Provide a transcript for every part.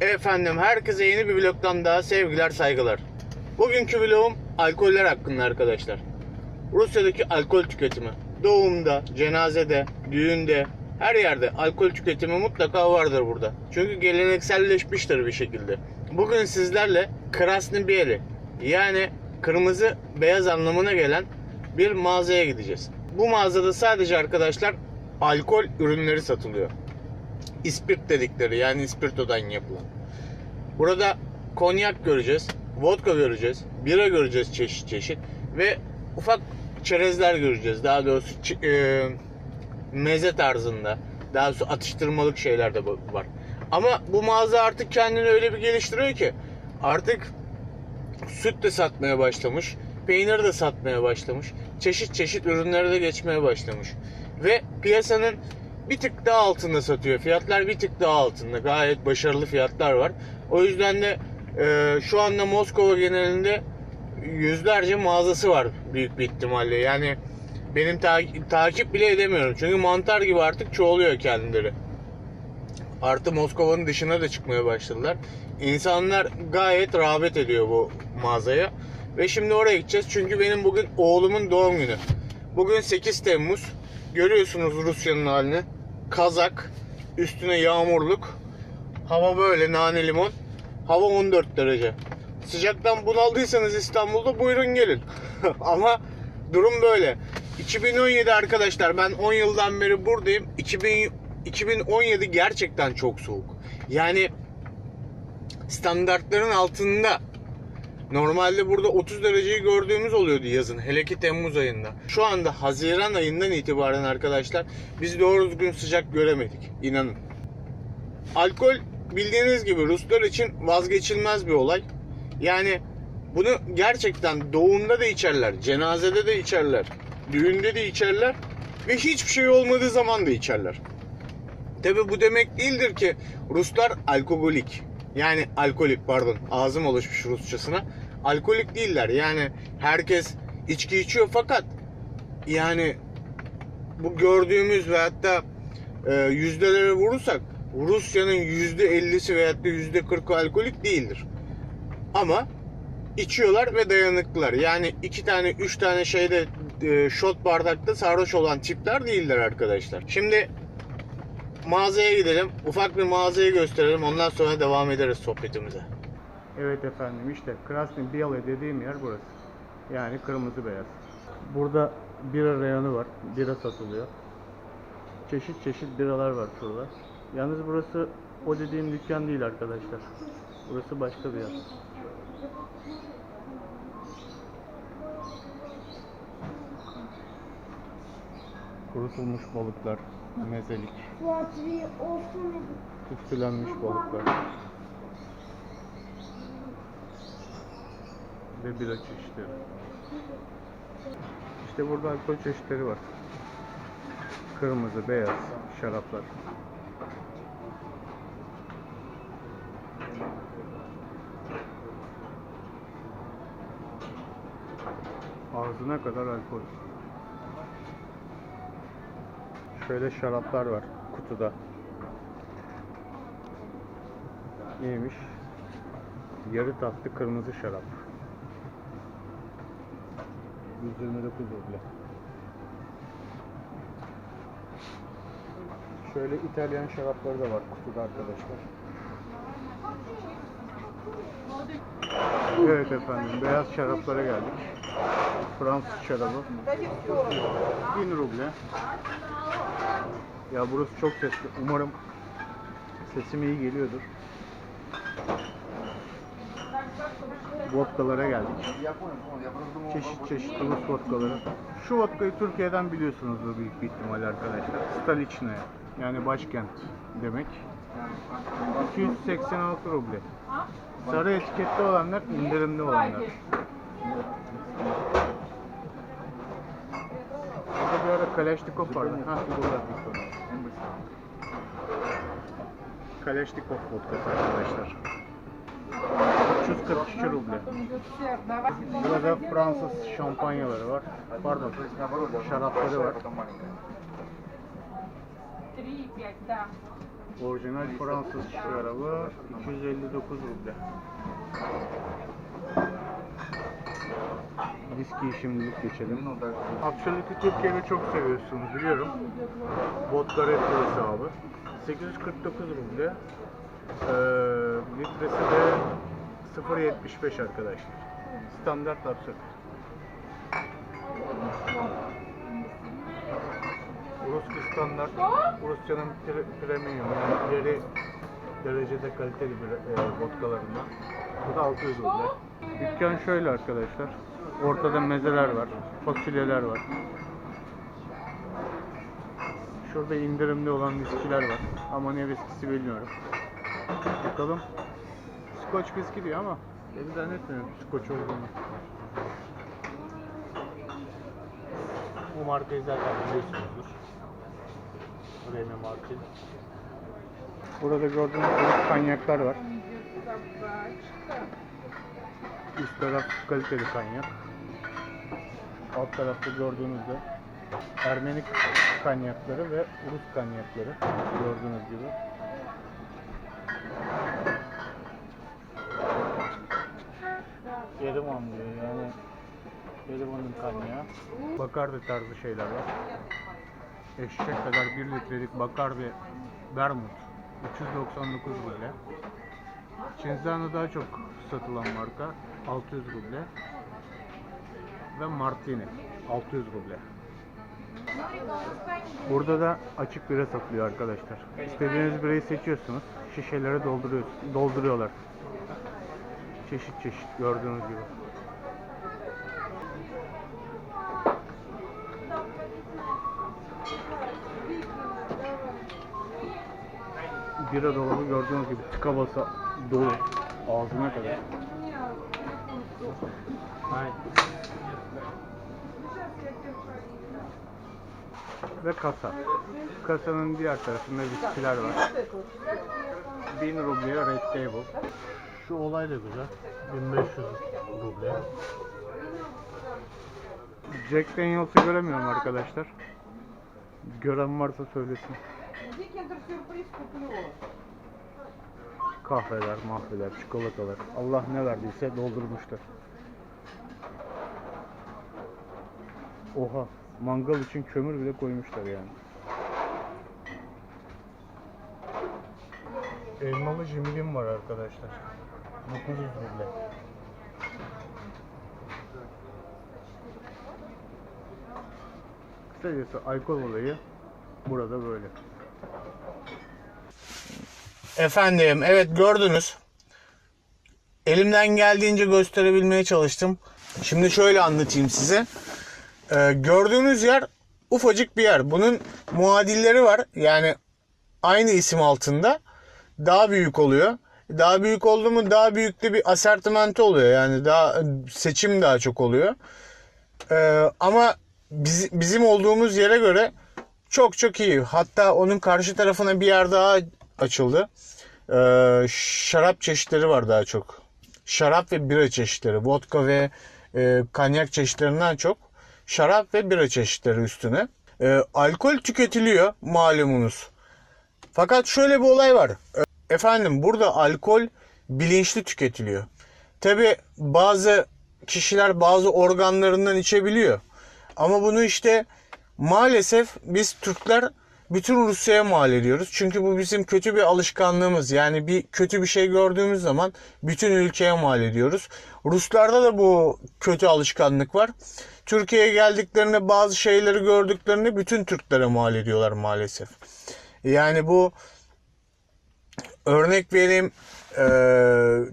Efendim herkese yeni bir vlogdan daha sevgiler saygılar. Bugünkü vlogum alkoller hakkında arkadaşlar. Rusya'daki alkol tüketimi. Doğumda, cenazede, düğünde, her yerde alkol tüketimi mutlaka vardır burada. Çünkü gelenekselleşmiştir bir şekilde. Bugün sizlerle Krasny Bieli yani kırmızı beyaz anlamına gelen bir mağazaya gideceğiz. Bu mağazada sadece arkadaşlar alkol ürünleri satılıyor ispirt dedikleri yani ispirtodan yapılan. Burada konyak göreceğiz, vodka göreceğiz, bira göreceğiz çeşit çeşit ve ufak çerezler göreceğiz. Daha doğrusu e, meze tarzında. Daha doğrusu atıştırmalık şeyler de var. Ama bu mağaza artık kendini öyle bir geliştiriyor ki artık süt de satmaya başlamış, peynir de satmaya başlamış, çeşit çeşit ürünlere de geçmeye başlamış. Ve piyasanın bir tık daha altında satıyor. Fiyatlar bir tık daha altında. Gayet başarılı fiyatlar var. O yüzden de e, şu anda Moskova genelinde yüzlerce mağazası var büyük bir ihtimalle. Yani benim ta- takip bile edemiyorum. Çünkü mantar gibi artık çoğuluyor kendileri. Artı Moskova'nın dışına da çıkmaya başladılar. İnsanlar gayet rağbet ediyor bu mağazaya. Ve şimdi oraya gideceğiz. Çünkü benim bugün oğlumun doğum günü. Bugün 8 Temmuz. Görüyorsunuz Rusya'nın halini. Kazak, üstüne yağmurluk. Hava böyle nane limon. Hava 14 derece. Sıcaktan bunaldıysanız İstanbul'da buyurun gelin. Ama durum böyle. 2017 arkadaşlar ben 10 yıldan beri buradayım. 2000, 2017 gerçekten çok soğuk. Yani standartların altında. Normalde burada 30 dereceyi gördüğümüz oluyordu yazın. Hele ki Temmuz ayında. Şu anda Haziran ayından itibaren arkadaşlar biz doğru düzgün sıcak göremedik. İnanın. Alkol bildiğiniz gibi Ruslar için vazgeçilmez bir olay. Yani bunu gerçekten doğumda da içerler, cenazede de içerler, düğünde de içerler ve hiçbir şey olmadığı zaman da içerler. Tabi bu demek değildir ki Ruslar alkoholik. Yani alkolik pardon ağzım alışmış Rusçasına. Alkolik değiller yani herkes içki içiyor fakat yani bu gördüğümüz ve hatta e, yüzdelere vurursak Rusya'nın yüzde 50'si veyahut da yüzde 40'ı alkolik değildir. Ama içiyorlar ve dayanıklılar. Yani iki tane, üç tane şeyde e, shot bardakta sarhoş olan tipler değiller arkadaşlar. Şimdi mağazaya gidelim. Ufak bir mağazayı gösterelim. Ondan sonra devam ederiz sohbetimize. Evet efendim işte Krasnin Bialy dediğim yer burası. Yani kırmızı beyaz. Burada bira reyanı var. Bira satılıyor. Çeşit çeşit biralar var şurada. Yalnız burası o dediğim dükkan değil arkadaşlar. Burası başka bir yer. Kurutulmuş balıklar, mezelik, tütsülenmiş balıklar. Ve bira çeşitleri. İşte burada alkol çeşitleri var. Kırmızı, beyaz şaraplar. Ağzına kadar alkol. Şöyle şaraplar var kutuda. Neymiş? Yarı tatlı kırmızı şarap. 129 ruble. Şöyle İtalyan şarapları da var kutuda arkadaşlar. Evet efendim beyaz şaraplara geldik. Fransız şarabı. 1000 ruble. Ya burası çok sesli. Umarım sesim iyi geliyordur. Vodkalara geldik. Çeşit çeşit Rus vodkaları. Şu vodkayı Türkiye'den biliyorsunuzdur büyük bir ihtimalle arkadaşlar. Staliçne yani başkent demek. 286 ruble. Sarı etiketli olanlar indirimli olanlar. Burada bir ara Kalashnikov vardı. Ha, burada. Kalashnikov vodkası arkadaşlar. 342 ruble. Burada Fransız şampanyaları var. Pardon, şarapları var. Orijinal Fransız şarabı 259 ruble. Viskiyi şimdilik geçelim. Akşamüstü Türkiye'de çok seviyorsunuz biliyorum. Vodka Red hesabı. 849 ruble. Ee, litresi de 0.75 arkadaşlar. Standart Absolut. Ruski standart, Rusya'nın pre- premium yani ileri derecede kaliteli bir e, vodkalarından. Bu da 600 ruble. Dükkan şöyle arkadaşlar. Ortada mezeler var, fasulyeler var. Şurada indirimli olan viskiler var. Ama ne viskisi bilmiyorum. Bakalım. Scotch viski diyor ama beni zannetmiyorum Scotch olduğunu. Bu markayı zaten biliyorsunuzdur. Remy Martin. Burada gördüğünüz gibi kanyaklar var. Üst taraf kaliteli kanyak. Alt tarafta gördüğünüzde Ermeni kanyakları ve Rus kanyakları gördüğünüz gibi. Yeriman'ın kanyağı. Bakardi tarzı şeyler var. Eşek kadar 1 litrelik Bakardi Vermut 399 ruble. Cinzano daha çok satılan marka 600 ruble. Ve Martini 600 ruble. Burada da açık bira satılıyor arkadaşlar. İstediğiniz birayı seçiyorsunuz. Şişelere dolduruyor, dolduruyorlar. Çeşit çeşit gördüğünüz gibi. Bira dolabı gördüğünüz gibi tıka basa dolu. Ağzına kadar. Ve kasa. Kasanın diğer tarafında viskiler var. 1000 rubleye Red Table. Şu olay da güzel. 1500 ruble. Jack Daniels'ı göremiyorum arkadaşlar. Gören varsa söylesin. Kahveler, mahveler, çikolatalar. Allah ne verdiyse doldurmuştur. Oha. Mangal için kömür bile koymuşlar yani. Elmalı jimilim var arkadaşlar. 900 ruble. Kısacası alkol olayı burada böyle. Efendim, evet gördünüz. Elimden geldiğince gösterebilmeye çalıştım. Şimdi şöyle anlatayım size. Ee, gördüğünüz yer ufacık bir yer. Bunun muadilleri var. Yani aynı isim altında daha büyük oluyor. Daha büyük oldu mu daha büyük bir asertimenti oluyor. Yani daha seçim daha çok oluyor. Ee, ama biz, bizim olduğumuz yere göre çok çok iyi. Hatta onun karşı tarafına bir yer daha açıldı. Ee, şarap çeşitleri var daha çok. Şarap ve bira çeşitleri. Vodka ve e, kanyak çeşitlerinden çok şarap ve bira çeşitleri üstüne. Ee, alkol tüketiliyor malumunuz. Fakat şöyle bir olay var. Ee, Efendim burada alkol bilinçli tüketiliyor. Tabi bazı kişiler bazı organlarından içebiliyor. Ama bunu işte maalesef biz Türkler bütün Rusya'ya mal ediyoruz. Çünkü bu bizim kötü bir alışkanlığımız. Yani bir kötü bir şey gördüğümüz zaman bütün ülkeye mal ediyoruz. Ruslarda da bu kötü alışkanlık var. Türkiye'ye geldiklerinde bazı şeyleri gördüklerinde bütün Türklere mal ediyorlar maalesef. Yani bu örnek vereyim e,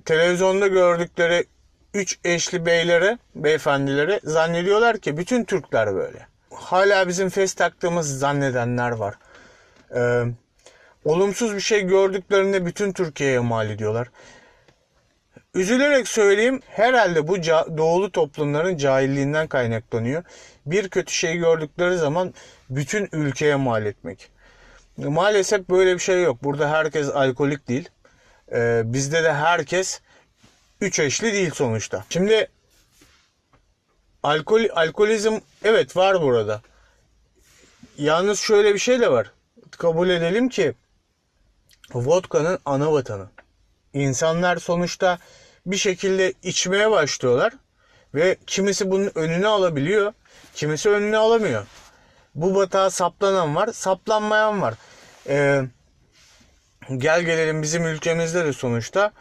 televizyonda gördükleri üç eşli beyleri, beyefendileri zannediyorlar ki bütün Türkler böyle. Hala bizim fes taktığımız zannedenler var. E, olumsuz bir şey gördüklerinde bütün Türkiye'ye mal ediyorlar. Üzülerek söyleyeyim herhalde bu doğulu toplumların cahilliğinden kaynaklanıyor. Bir kötü şey gördükleri zaman bütün ülkeye mal etmek. Maalesef böyle bir şey yok. Burada herkes alkolik değil. Ee, bizde de herkes üç eşli değil sonuçta. Şimdi alkol alkolizm evet var burada. Yalnız şöyle bir şey de var. Kabul edelim ki vodka'nın ana vatanı. İnsanlar sonuçta bir şekilde içmeye başlıyorlar ve kimisi bunun önünü alabiliyor, kimisi önünü alamıyor. Bu batağa saplanan var, saplanmayan var. Ee, gel gelelim bizim ülkemizde de sonuçta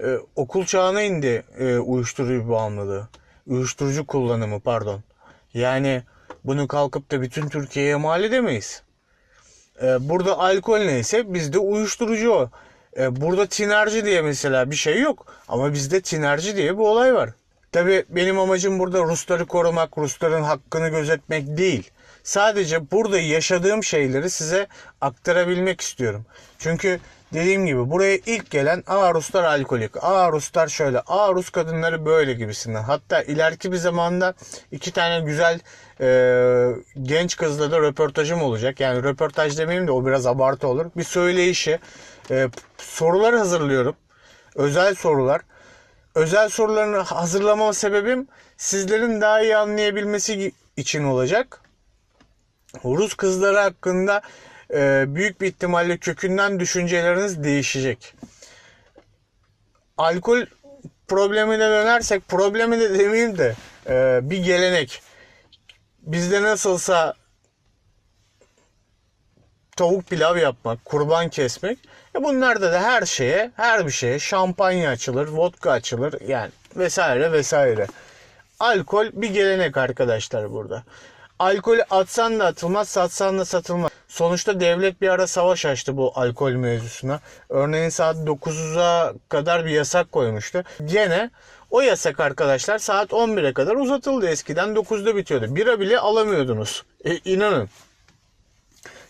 e, okul çağına indi e, uyuşturucu bağımlılığı. Uyuşturucu kullanımı pardon. Yani bunu kalkıp da bütün Türkiye'ye mal edemeyiz. E, burada alkol neyse bizde uyuşturucu o. E, burada tinerci diye mesela bir şey yok. Ama bizde tinerci diye bir olay var. Tabi benim amacım burada Rusları korumak, Rusların hakkını gözetmek değil. Sadece burada yaşadığım şeyleri size aktarabilmek istiyorum. Çünkü dediğim gibi buraya ilk gelen aa Ruslar alkolik, aa Ruslar şöyle, aa Rus kadınları böyle gibisinden. Hatta ileriki bir zamanda iki tane güzel e, genç kızla da röportajım olacak. Yani röportaj demeyeyim de o biraz abartı olur. Bir söyleyişi, e, sorular hazırlıyorum. Özel sorular. Özel sorularını hazırlama sebebim sizlerin daha iyi anlayabilmesi için olacak. Rus kızları hakkında büyük bir ihtimalle kökünden düşünceleriniz değişecek. Alkol problemine dönersek, problemi de demeyeyim de e, bir gelenek. Bizde nasılsa tavuk pilav yapmak, kurban kesmek. E bunlarda da her şeye, her bir şeye şampanya açılır, vodka açılır yani vesaire vesaire. Alkol bir gelenek arkadaşlar burada. Alkolü atsan da atılmaz, satsan da satılmaz. Sonuçta devlet bir ara savaş açtı bu alkol mevzusuna. Örneğin saat 9'a kadar bir yasak koymuştu. Gene o yasak arkadaşlar saat 11'e kadar uzatıldı. Eskiden 9'da bitiyordu. Bira bile alamıyordunuz. E, inanın.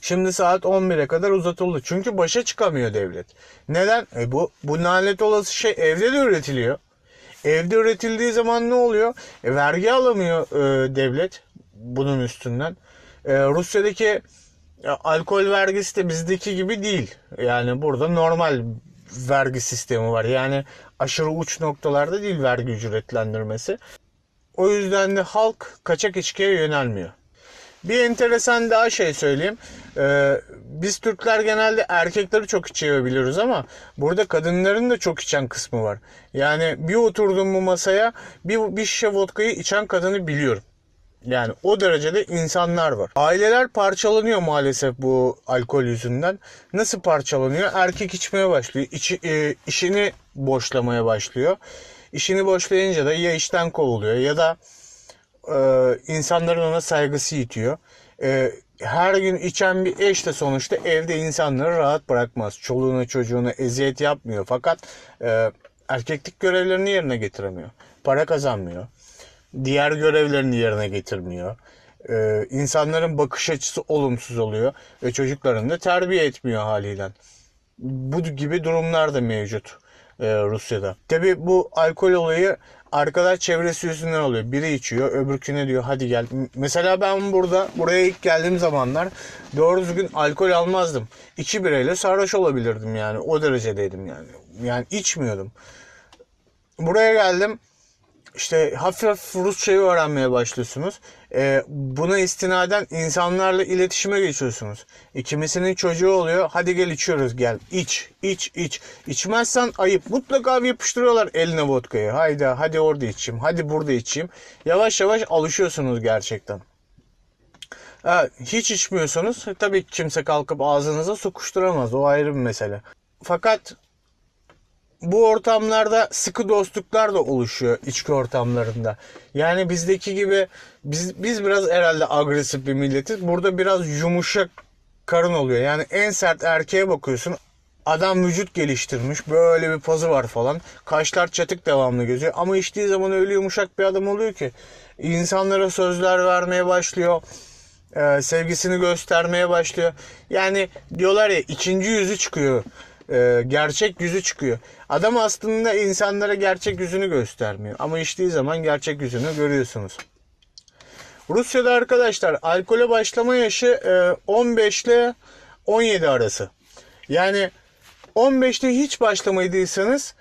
Şimdi saat 11'e kadar uzatıldı. Çünkü başa çıkamıyor devlet. Neden? E bu, bu lanet olası şey evde de üretiliyor. Evde üretildiği zaman ne oluyor? E, vergi alamıyor e, devlet bunun üstünden. E, Rusya'daki alkol vergisi de bizdeki gibi değil. Yani burada normal vergi sistemi var. Yani aşırı uç noktalarda değil vergi ücretlendirmesi. O yüzden de halk kaçak içkiye yönelmiyor. Bir enteresan daha şey söyleyeyim. Ee, biz Türkler genelde erkekleri çok içiyor biliyoruz ama burada kadınların da çok içen kısmı var. Yani bir oturdum bu masaya bir, bir şişe vodkayı içen kadını biliyorum. Yani o derecede insanlar var. Aileler parçalanıyor maalesef bu alkol yüzünden. Nasıl parçalanıyor? Erkek içmeye başlıyor. İçi, e, işini boşlamaya başlıyor. İşini boşlayınca da ya işten kovuluyor ya da e, insanların ona saygısı yitiyor. E, her gün içen bir eş de sonuçta evde insanları rahat bırakmaz. Çoluğuna çocuğuna eziyet yapmıyor. Fakat e, erkeklik görevlerini yerine getiremiyor. Para kazanmıyor. Diğer görevlerini yerine getirmiyor. E, insanların bakış açısı olumsuz oluyor. Ve çocuklarını da terbiye etmiyor haliyle. Bu gibi durumlar da mevcut e, Rusya'da. Tabi bu alkol olayı arkadaş çevresi yüzünden oluyor. Biri içiyor, öbürküne diyor hadi gel. Mesela ben burada buraya ilk geldiğim zamanlar doğru düzgün alkol almazdım. İki bireyle sarhoş olabilirdim yani. O derecedeydim yani. Yani içmiyordum. Buraya geldim. İşte hafif hafif Rusçayı öğrenmeye başlıyorsunuz. Ee, buna istinaden insanlarla iletişime geçiyorsunuz. E, kimisinin çocuğu oluyor. Hadi gel içiyoruz gel. İç, iç, iç. İçmezsen ayıp. Mutlaka bir yapıştırıyorlar eline vodkayı. Haydi hadi orada içeyim. Hadi burada içeyim. Yavaş yavaş alışıyorsunuz gerçekten. Ha, hiç içmiyorsanız tabii ki kimse kalkıp ağzınıza sokuşturamaz. O ayrı bir mesele. Fakat bu ortamlarda sıkı dostluklar da oluşuyor içki ortamlarında. Yani bizdeki gibi biz biz biraz herhalde agresif bir milletiz. Burada biraz yumuşak karın oluyor. Yani en sert erkeğe bakıyorsun. Adam vücut geliştirmiş. Böyle bir pozu var falan. Kaşlar çatık devamlı gözüyor. Ama içtiği zaman öyle yumuşak bir adam oluyor ki. insanlara sözler vermeye başlıyor. Ee, sevgisini göstermeye başlıyor. Yani diyorlar ya ikinci yüzü çıkıyor e, gerçek yüzü çıkıyor. Adam aslında insanlara gerçek yüzünü göstermiyor. Ama içtiği zaman gerçek yüzünü görüyorsunuz. Rusya'da arkadaşlar alkole başlama yaşı e, 15 ile 17 arası. Yani 15'te hiç başlamaydıysanız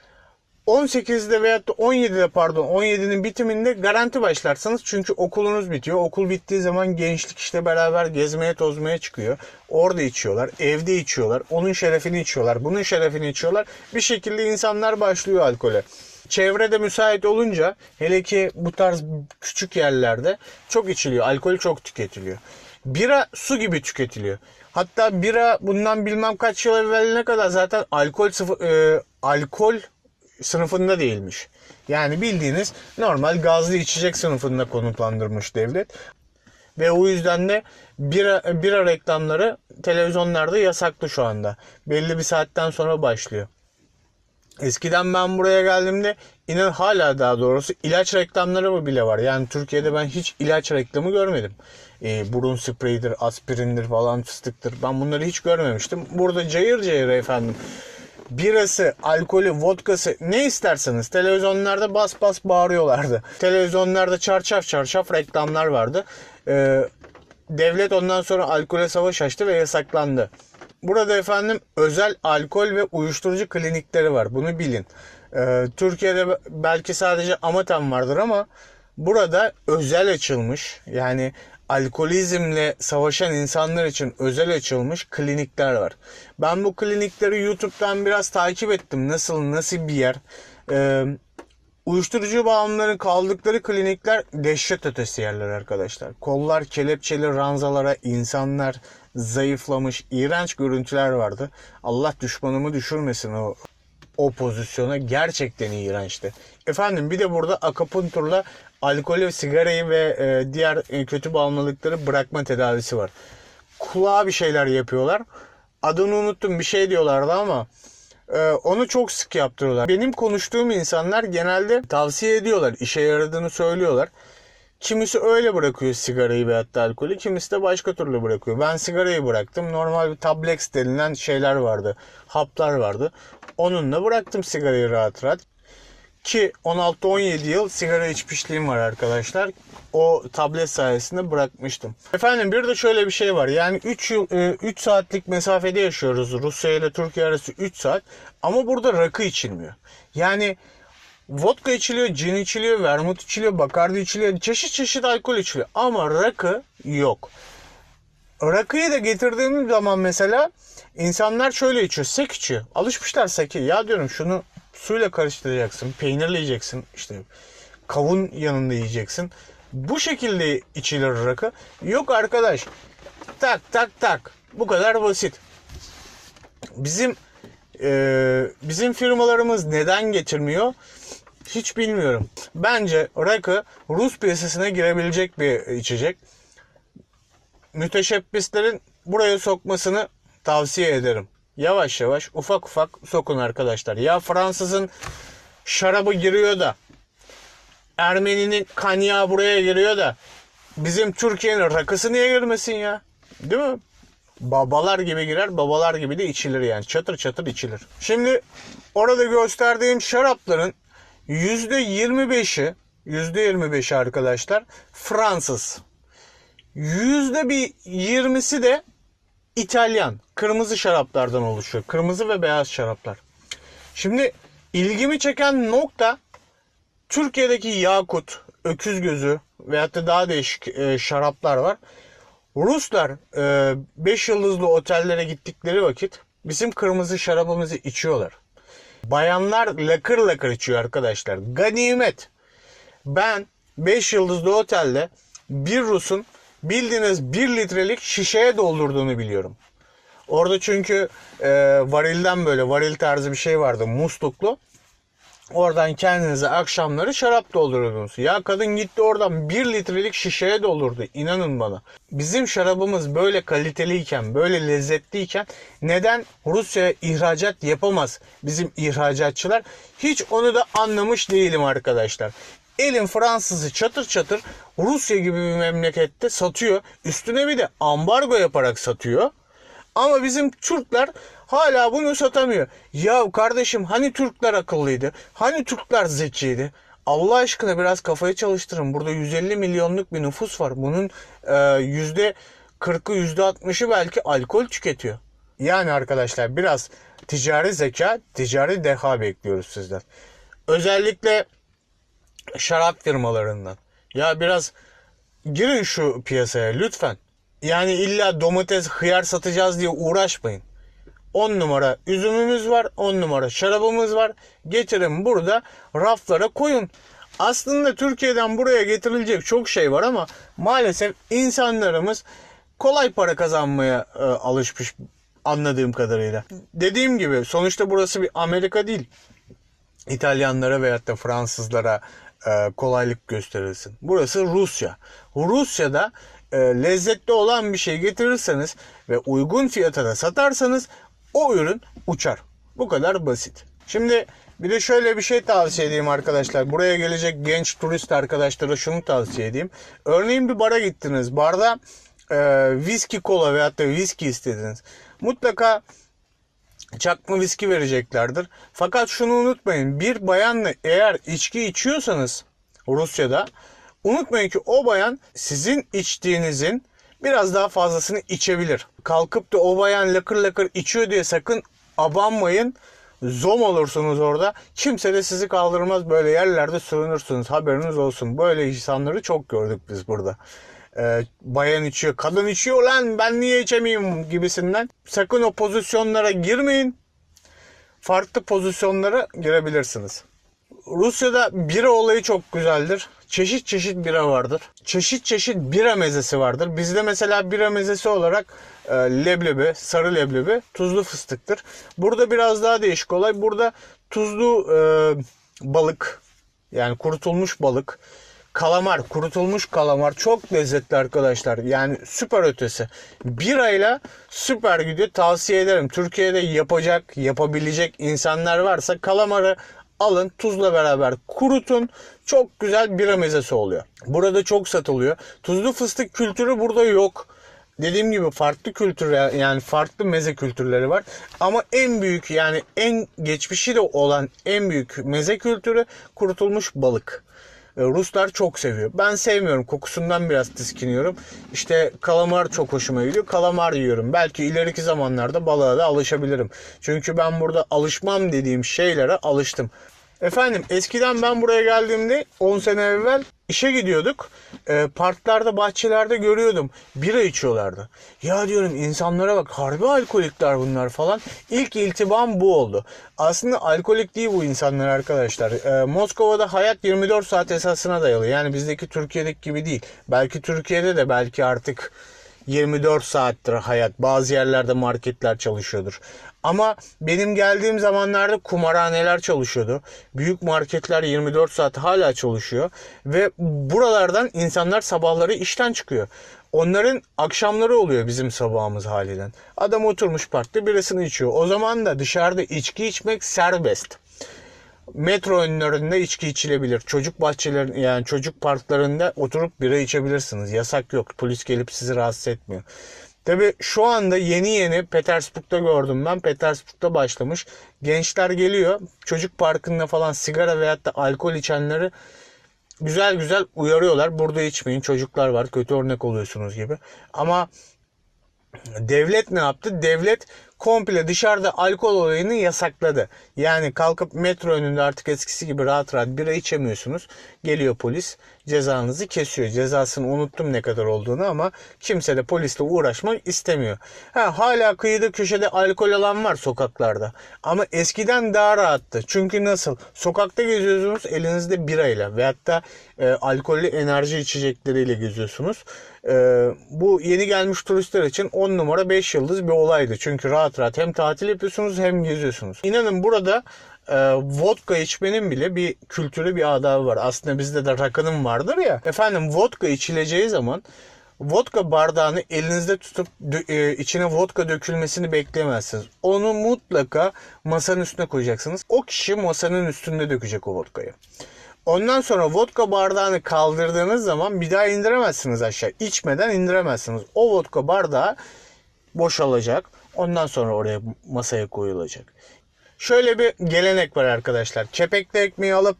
18'de veyahut da 17'de pardon 17'nin bitiminde garanti başlarsınız. Çünkü okulunuz bitiyor. Okul bittiği zaman gençlik işte beraber gezmeye tozmaya çıkıyor. Orada içiyorlar. Evde içiyorlar. Onun şerefini içiyorlar. Bunun şerefini içiyorlar. Bir şekilde insanlar başlıyor alkole. Çevrede müsait olunca hele ki bu tarz küçük yerlerde çok içiliyor. Alkol çok tüketiliyor. Bira su gibi tüketiliyor. Hatta bira bundan bilmem kaç yıl evveline kadar zaten alkol sıfır, e, alkol sınıfında değilmiş. Yani bildiğiniz normal gazlı içecek sınıfında konutlandırmış devlet. Ve o yüzden de bira, bira reklamları televizyonlarda yasaklı şu anda. Belli bir saatten sonra başlıyor. Eskiden ben buraya geldiğimde inan hala daha doğrusu ilaç reklamları mı bile var. Yani Türkiye'de ben hiç ilaç reklamı görmedim. Ee, burun spreyidir, aspirindir falan fıstıktır. Ben bunları hiç görmemiştim. Burada cayır cayır efendim birası, alkolü, vodkası ne isterseniz televizyonlarda bas bas bağırıyorlardı. Televizyonlarda çarşaf çarşaf reklamlar vardı. Ee, devlet ondan sonra alkole savaş açtı ve yasaklandı. Burada efendim özel alkol ve uyuşturucu klinikleri var. Bunu bilin. Ee, Türkiye'de belki sadece Amatem vardır ama burada özel açılmış yani alkolizmle savaşan insanlar için özel açılmış klinikler var. Ben bu klinikleri YouTube'dan biraz takip ettim. Nasıl nasıl bir yer? Ee, uyuşturucu bağımlıların kaldıkları klinikler dehşet ötesi yerler arkadaşlar. Kollar kelepçeli ranzalara insanlar zayıflamış iğrenç görüntüler vardı. Allah düşmanımı düşürmesin o o pozisyona gerçekten iğrençti. Efendim bir de burada akapunturla alkolü, sigarayı ve e, diğer e, kötü bağımlılıkları bırakma tedavisi var. Kulağa bir şeyler yapıyorlar. Adını unuttum bir şey diyorlardı ama e, onu çok sık yaptırıyorlar. Benim konuştuğum insanlar genelde tavsiye ediyorlar. işe yaradığını söylüyorlar. Kimisi öyle bırakıyor sigarayı veyahut da alkolü. Kimisi de başka türlü bırakıyor. Ben sigarayı bıraktım. Normal bir tablex denilen şeyler vardı. Haplar vardı. Onunla bıraktım sigarayı rahat rahat. Ki 16-17 yıl sigara içmişliğim var arkadaşlar. O tablet sayesinde bırakmıştım. Efendim bir de şöyle bir şey var. Yani 3 yıl 3 saatlik mesafede yaşıyoruz. Rusya ile Türkiye arası 3 saat. Ama burada rakı içilmiyor. Yani vodka içiliyor, cin içiliyor, vermut içiliyor, bakardi içiliyor. Çeşit çeşit alkol içiliyor. Ama rakı yok. Rakıyı da getirdiğimiz zaman mesela insanlar şöyle içiyor. Sek içiyor. Alışmışlar seke. Ya diyorum şunu suyla karıştıracaksın. Peynirle yiyeceksin. işte kavun yanında yiyeceksin. Bu şekilde içilir rakı. Yok arkadaş. Tak tak tak. Bu kadar basit. Bizim e, bizim firmalarımız neden getirmiyor? Hiç bilmiyorum. Bence rakı Rus piyasasına girebilecek bir içecek müteşebbislerin buraya sokmasını tavsiye ederim. Yavaş yavaş ufak ufak sokun arkadaşlar. Ya Fransızın şarabı giriyor da Ermeninin kanyağı buraya giriyor da bizim Türkiye'nin rakısı niye girmesin ya? Değil mi? Babalar gibi girer, babalar gibi de içilir yani. Çatır çatır içilir. Şimdi orada gösterdiğim şarapların %25'i %25'i arkadaşlar Fransız. Yüzde bir yirmisi de İtalyan. Kırmızı şaraplardan oluşuyor. Kırmızı ve beyaz şaraplar. Şimdi ilgimi çeken nokta Türkiye'deki yakut, öküz gözü veyahut da daha değişik e, şaraplar var. Ruslar 5 yıldızlı otellere gittikleri vakit bizim kırmızı şarabımızı içiyorlar. Bayanlar lakır lakır içiyor arkadaşlar. Ganimet. Ben 5 yıldızlı otelde bir Rus'un bildiğiniz 1 litrelik şişeye doldurduğunu biliyorum. Orada çünkü e, varilden böyle varil tarzı bir şey vardı musluklu. Oradan kendinize akşamları şarap dolduruyordunuz. Ya kadın gitti oradan 1 litrelik şişeye doldurdu. İnanın bana. Bizim şarabımız böyle kaliteliyken, böyle lezzetliyken neden Rusya'ya ihracat yapamaz bizim ihracatçılar? Hiç onu da anlamış değilim arkadaşlar. Elin Fransızı çatır çatır Rusya gibi bir memlekette satıyor. Üstüne bir de ambargo yaparak satıyor. Ama bizim Türkler hala bunu satamıyor. Ya kardeşim hani Türkler akıllıydı? Hani Türkler zekiydi? Allah aşkına biraz kafayı çalıştırın. Burada 150 milyonluk bir nüfus var. Bunun e, yüzde 40'ı %60'ı belki alkol tüketiyor. Yani arkadaşlar biraz ticari zeka, ticari deha bekliyoruz sizden. Özellikle şarap firmalarından. Ya biraz girin şu piyasaya lütfen. Yani illa domates, hıyar satacağız diye uğraşmayın. 10 numara üzümümüz var, 10 numara şarabımız var. Getirin burada raflara koyun. Aslında Türkiye'den buraya getirilecek çok şey var ama maalesef insanlarımız kolay para kazanmaya e, alışmış anladığım kadarıyla. Dediğim gibi sonuçta burası bir Amerika değil. İtalyanlara veyahut da Fransızlara e, kolaylık gösterilsin. Burası Rusya. Rusya'da e, lezzetli olan bir şey getirirseniz ve uygun fiyata da satarsanız o ürün uçar. Bu kadar basit. Şimdi bir de şöyle bir şey tavsiye edeyim arkadaşlar. Buraya gelecek genç turist arkadaşlara şunu tavsiye edeyim. Örneğin bir bara gittiniz. Barda e, viski kola veyahut da viski istediniz. Mutlaka çakma viski vereceklerdir. Fakat şunu unutmayın. Bir bayanla eğer içki içiyorsanız Rusya'da unutmayın ki o bayan sizin içtiğinizin biraz daha fazlasını içebilir. Kalkıp da o bayan lakır lakır içiyor diye sakın abanmayın. Zom olursunuz orada. Kimse de sizi kaldırmaz. Böyle yerlerde sürünürsünüz. Haberiniz olsun. Böyle insanları çok gördük biz burada. Ee, bayan içiyor, kadın içiyor lan ben niye içemeyeyim gibisinden. Sakın o pozisyonlara girmeyin. Farklı pozisyonlara girebilirsiniz. Rusya'da bira olayı çok güzeldir. Çeşit çeşit bira vardır. Çeşit çeşit bira mezesi vardır. Bizde mesela bira mezesi olarak e, leblebi, sarı leblebi, tuzlu fıstıktır. Burada biraz daha değişik olay. Burada tuzlu e, balık, yani kurutulmuş balık, kalamar, kurutulmuş kalamar çok lezzetli arkadaşlar. Yani süper ötesi. Birayla süper gidiyor. Tavsiye ederim. Türkiye'de yapacak, yapabilecek insanlar varsa kalamarı alın tuzla beraber kurutun. Çok güzel bira mezesi oluyor. Burada çok satılıyor. Tuzlu fıstık kültürü burada yok. Dediğim gibi farklı kültür yani farklı meze kültürleri var. Ama en büyük yani en geçmişi de olan en büyük meze kültürü kurutulmuş balık. E, Ruslar çok seviyor. Ben sevmiyorum. Kokusundan biraz tiskiniyorum. İşte kalamar çok hoşuma gidiyor. Kalamar yiyorum. Belki ileriki zamanlarda balığa da alışabilirim. Çünkü ben burada alışmam dediğim şeylere alıştım. Efendim eskiden ben buraya geldiğimde 10 sene evvel işe gidiyorduk. E, parklarda, bahçelerde görüyordum. Bira içiyorlardı. Ya diyorum insanlara bak harbi alkolikler bunlar falan. İlk iltibam bu oldu. Aslında alkolik değil bu insanlar arkadaşlar. E, Moskova'da hayat 24 saat esasına dayalı. Yani bizdeki Türkiye'deki gibi değil. Belki Türkiye'de de belki artık 24 saattir hayat. Bazı yerlerde marketler çalışıyordur. Ama benim geldiğim zamanlarda kumarhaneler çalışıyordu. Büyük marketler 24 saat hala çalışıyor. Ve buralardan insanlar sabahları işten çıkıyor. Onların akşamları oluyor bizim sabahımız haliyle. Adam oturmuş parkta birasını içiyor. O zaman da dışarıda içki içmek serbest metro önlerinde içki içilebilir. Çocuk bahçeleri yani çocuk parklarında oturup bira içebilirsiniz. Yasak yok. Polis gelip sizi rahatsız etmiyor. Tabi şu anda yeni yeni Petersburg'da gördüm ben. Petersburg'da başlamış. Gençler geliyor. Çocuk parkında falan sigara veyahut da alkol içenleri güzel güzel uyarıyorlar. Burada içmeyin. Çocuklar var. Kötü örnek oluyorsunuz gibi. Ama devlet ne yaptı? Devlet komple dışarıda alkol olayını yasakladı. Yani kalkıp metro önünde artık eskisi gibi rahat rahat bira içemiyorsunuz. Geliyor polis cezanızı kesiyor. Cezasını unuttum ne kadar olduğunu ama kimse de polisle uğraşmak istemiyor. Ha, hala kıyıda köşede alkol alan var sokaklarda. Ama eskiden daha rahattı. Çünkü nasıl? Sokakta geziyorsunuz elinizde birayla veyahut da e, alkollü enerji içecekleriyle geziyorsunuz. E, bu yeni gelmiş turistler için 10 numara 5 yıldız bir olaydı. Çünkü rahat rahat hem tatil yapıyorsunuz hem geziyorsunuz. İnanın burada e, vodka içmenin bile bir kültürü bir adabı var. Aslında bizde de rakının vardır ya. Efendim vodka içileceği zaman vodka bardağını elinizde tutup e, içine vodka dökülmesini bekleyemezsiniz. Onu mutlaka masanın üstüne koyacaksınız. O kişi masanın üstünde dökecek o vodkayı. Ondan sonra vodka bardağını kaldırdığınız zaman bir daha indiremezsiniz aşağı. İçmeden indiremezsiniz. O vodka bardağı boşalacak. Ondan sonra oraya masaya koyulacak. Şöyle bir gelenek var arkadaşlar. Kepekli ekmeği alıp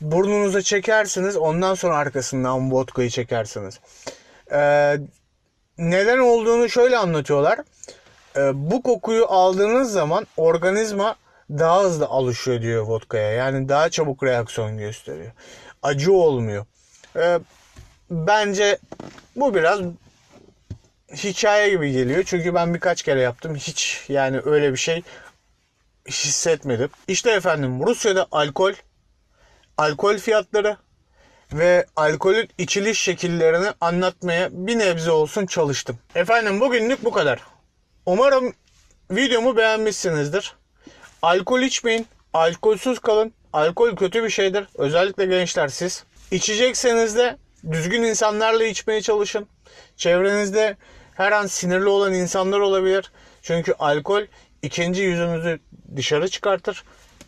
burnunuza çekersiniz. Ondan sonra arkasından vodkayı çekersiniz. Ee, neden olduğunu şöyle anlatıyorlar. Ee, bu kokuyu aldığınız zaman organizma daha hızlı alışıyor diyor vodkaya. Yani daha çabuk reaksiyon gösteriyor. Acı olmuyor. Ee, bence bu biraz hikaye gibi geliyor. Çünkü ben birkaç kere yaptım. Hiç yani öyle bir şey hissetmedim. İşte efendim Rusya'da alkol, alkol fiyatları ve alkolün içiliş şekillerini anlatmaya bir nebze olsun çalıştım. Efendim bugünlük bu kadar. Umarım videomu beğenmişsinizdir. Alkol içmeyin, alkolsüz kalın. Alkol kötü bir şeydir. Özellikle gençler siz. İçecekseniz de düzgün insanlarla içmeye çalışın. Çevrenizde her an sinirli olan insanlar olabilir. Çünkü alkol ikinci yüzünüzü dışarı çıkartır.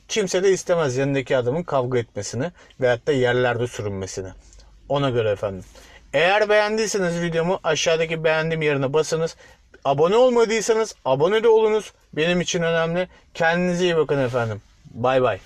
Kimse de istemez yanındaki adamın kavga etmesini veyahut da yerlerde sürünmesini. Ona göre efendim. Eğer beğendiyseniz videomu aşağıdaki beğendim yerine basınız. Abone olmadıysanız abone de olunuz. Benim için önemli. Kendinize iyi bakın efendim. Bay bay.